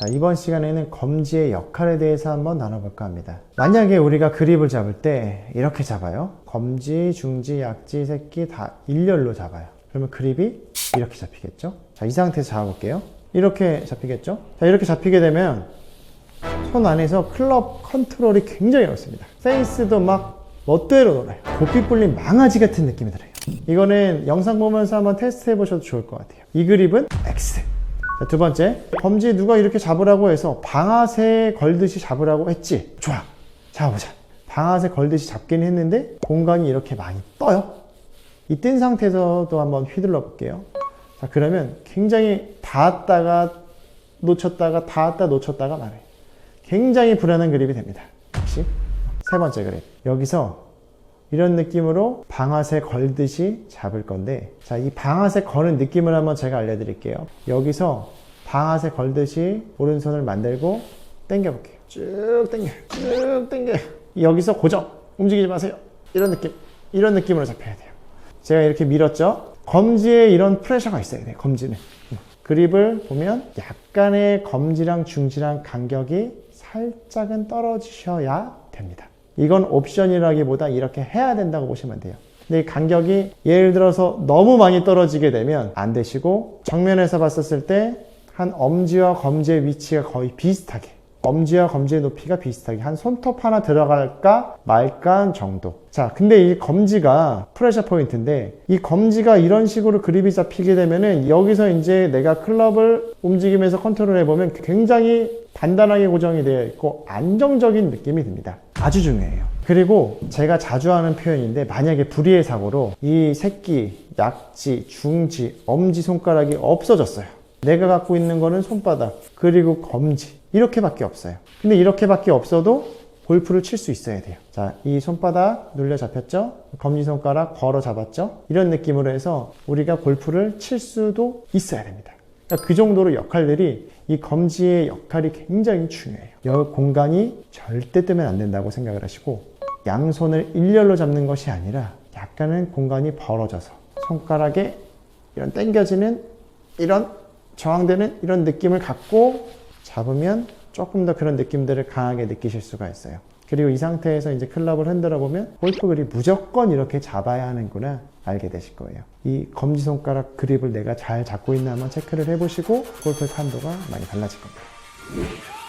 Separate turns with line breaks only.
자, 이번 시간에는 검지의 역할에 대해서 한번 나눠볼까 합니다. 만약에 우리가 그립을 잡을 때 이렇게 잡아요. 검지, 중지, 약지, 새끼 다 일렬로 잡아요. 그러면 그립이 이렇게 잡히겠죠? 자, 이 상태에서 잡아볼게요. 이렇게 잡히겠죠? 자, 이렇게 잡히게 되면 손 안에서 클럽 컨트롤이 굉장히 어렵습니다. 페이스도 막 멋대로 놀아요. 고삐 뿔린 망아지 같은 느낌이 들어요. 이거는 영상 보면서 한번 테스트 해보셔도 좋을 것 같아요. 이 그립은 X. 자, 두 번째, 검지 누가 이렇게 잡으라고 해서 방아쇠 걸듯이 잡으라고 했지. 좋아. 잡아보자. 방아쇠 걸듯이 잡긴 했는데 공간이 이렇게 많이 떠요. 이 뜬 상태에서도 한번 휘둘러 볼게요. 자, 그러면 굉장히 닿았다가 놓쳤다가 닿았다 놓쳤다가 말해요. 굉장히 불안한 그립이 됩니다. 역시 세 번째 그립. 여기서 이런 느낌으로 방아쇠 걸듯이 잡을 건데 자, 이 방아쇠 거는 느낌을 한번 제가 알려드릴게요. 여기서 방아쇠 걸듯이 오른손을 만들고 당겨 볼게요. 쭉 당겨, 쭉 당겨. 여기서 고정, 움직이지 마세요. 이런 느낌, 이런 느낌으로 잡혀야 돼요. 제가 이렇게 밀었죠. 검지에 이런 프레셔가 있어야 돼요. 검지는. 그립을 보면 약간의 검지랑 중지랑 간격이 살짝은 떨어지셔야 됩니다. 이건 옵션이라기보다 이렇게 해야 된다고 보시면 돼요. 근데 이 간격이 예를 들어서 너무 많이 떨어지게 되면 안 되시고 정면에서 봤었을 때 한 엄지와 검지의 위치가 거의 비슷하게 엄지와 검지의 높이가 비슷하게 한 손톱 하나 들어갈까 말까 정도. 자, 근데 이 검지가 프레셔 포인트인데 이 검지가 이런 식으로 그립이 잡히게 되면은 여기서 이제 내가 클럽을 움직이면서 컨트롤 해 보면 굉장히 단단하게 고정이 되어 있고 안정적인 느낌이 듭니다. 아주 중요해요. 그리고 제가 자주 하는 표현인데 만약에 불의의 사고로 이 새끼, 약지, 중지, 엄지 손가락이 없어졌어요. 내가 갖고 있는 거는 손바닥, 그리고 검지. 이렇게밖에 없어요. 근데 이렇게밖에 없어도 골프를 칠 수 있어야 돼요. 자, 이 손바닥 눌려 잡혔죠? 검지 손가락 걸어 잡았죠? 이런 느낌으로 해서 우리가 골프를 칠 수도 있어야 됩니다. 그러니까 그 정도로 역할들이 이 검지의 역할이 굉장히 중요해요. 이 공간이 절대 뜨면 안 된다고 생각을 하시고 양손을 일렬로 잡는 것이 아니라 약간은 공간이 벌어져서 손가락에 이런 당겨지는 이런 저항되는 이런 느낌을 갖고 잡으면 조금 더 그런 느낌들을 강하게 느끼실 수가 있어요. 그리고 이 상태에서 이제 클럽을 흔들어 보면 골프 그립 무조건 이렇게 잡아야 하는구나 알게 되실 거예요. 이 검지손가락 그립을 내가 잘 잡고 있나 한번 체크를 해보시고 골프 판도가 많이 달라질 겁니다.